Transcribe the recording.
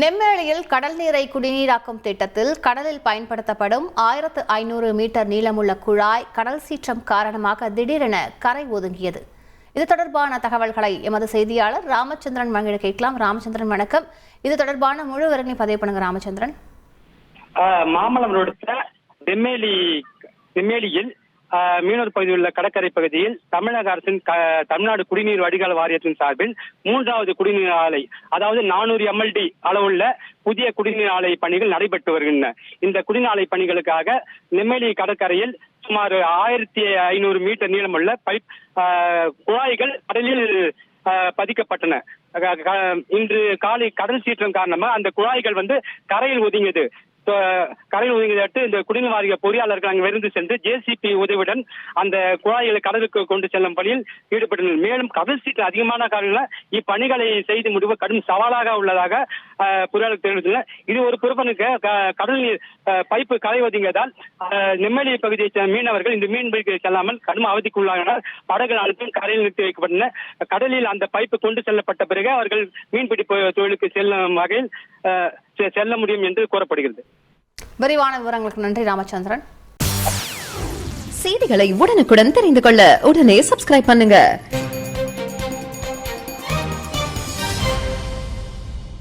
நெம்மேலியில் கடல் நீரை குடிநீராக்கும் திட்டத்தில் கடலில் பயன்படுத்தப்படும் ஆயிரத்து ஐநூறு மீட்டர் நீளமுள்ள குழாய் கடல் சீற்றம் காரணமாக திடீரென கரை ஒதுங்கியது. இது தொடர்பான தகவல்களை எமது செய்தியாளர் ராமச்சந்திரன் வங்கிட கேட்கலாம். ராமச்சந்திரன் வணக்கம். இது தொடர்பான முழு விவரங்களை பதிவு பண்ணுங்க ராமச்சந்திரன். மாமல்லம் நெம்மேலி நெம்மேலியில் மீனவர் பகுதியில் உள்ள கடற்கரை பகுதியில் தமிழக அரசின் க- தமிழ்நாடு குடிநீர் வடிகால் வாரியத்தின் சார்பில் மூன்றாவது குடிநீர் ஆலை அதாவது நானூறு எம்எல்டி அளவுள்ள புதிய குடிநீர் ஆலை பணிகள் நடைபெற்று வருகின்றன. இந்த குடிநீர் ஆலை பணிகளுக்காக நெம்மேலி கடற்கரையில் சுமார் ஆயிரத்தி ஐநூறு மீட்டர் நீளமுள்ள பைப் குழாய்கள் கடலில் பதிக்கப்பட்டன. இன்று காலை கடல் சீற்றம் காரணமா அந்த குழாய்கள் வந்து கரையில் ஒதுங்கியது. கரையில் ஒதுங்கியதை இந்த குடிநீர் வாரிய பொறியாளர்கள் அங்கு விருந்து சென்று ஜேசிபி உதவியுடன் அந்த குழாய்களை கடலுக்கு கொண்டு செல்லும் பணியில் ஈடுபட்டனர் மேலும் கடல் சீற்றம் அதிகமான காலங்களில் இப்பணிகளை செய்து முடிவு கடும் சவாலாக உள்ளதாக ஆஹ், பொறியாளர் தெரிவித்தனர் இது ஒரு பொறுப்பனுக்கு கடல் நீர் ஆஹ், பைப்பு ஆஹ், நெம்மேலி சேர்ந்த மீனவர்கள் இந்த மீன் பிடிக்க செல்லாமல் கடும் அவதிக்குள்ளாகினர். படகுகள் அனைத்தும் கரையில் நிறுத்தி வைக்கப்பட்டன. கடலில் அந்த பைப்பு கொண்டு செல்லப்பட்ட பிறகு அவர்கள் மீன்பிடிப்பு தொழிலுக்கு செல்லும் வகையில் செல்ல முடியும் என்று கூறப்படுகிறது. விரிவான விவரங்களுக்கு நன்றி ராமச்சந்திரன். செய்திகளை உடனுக்குடன் தெரிந்து கொள்ள உடனே சப்ஸ்கிரைப் பண்ணுங்க.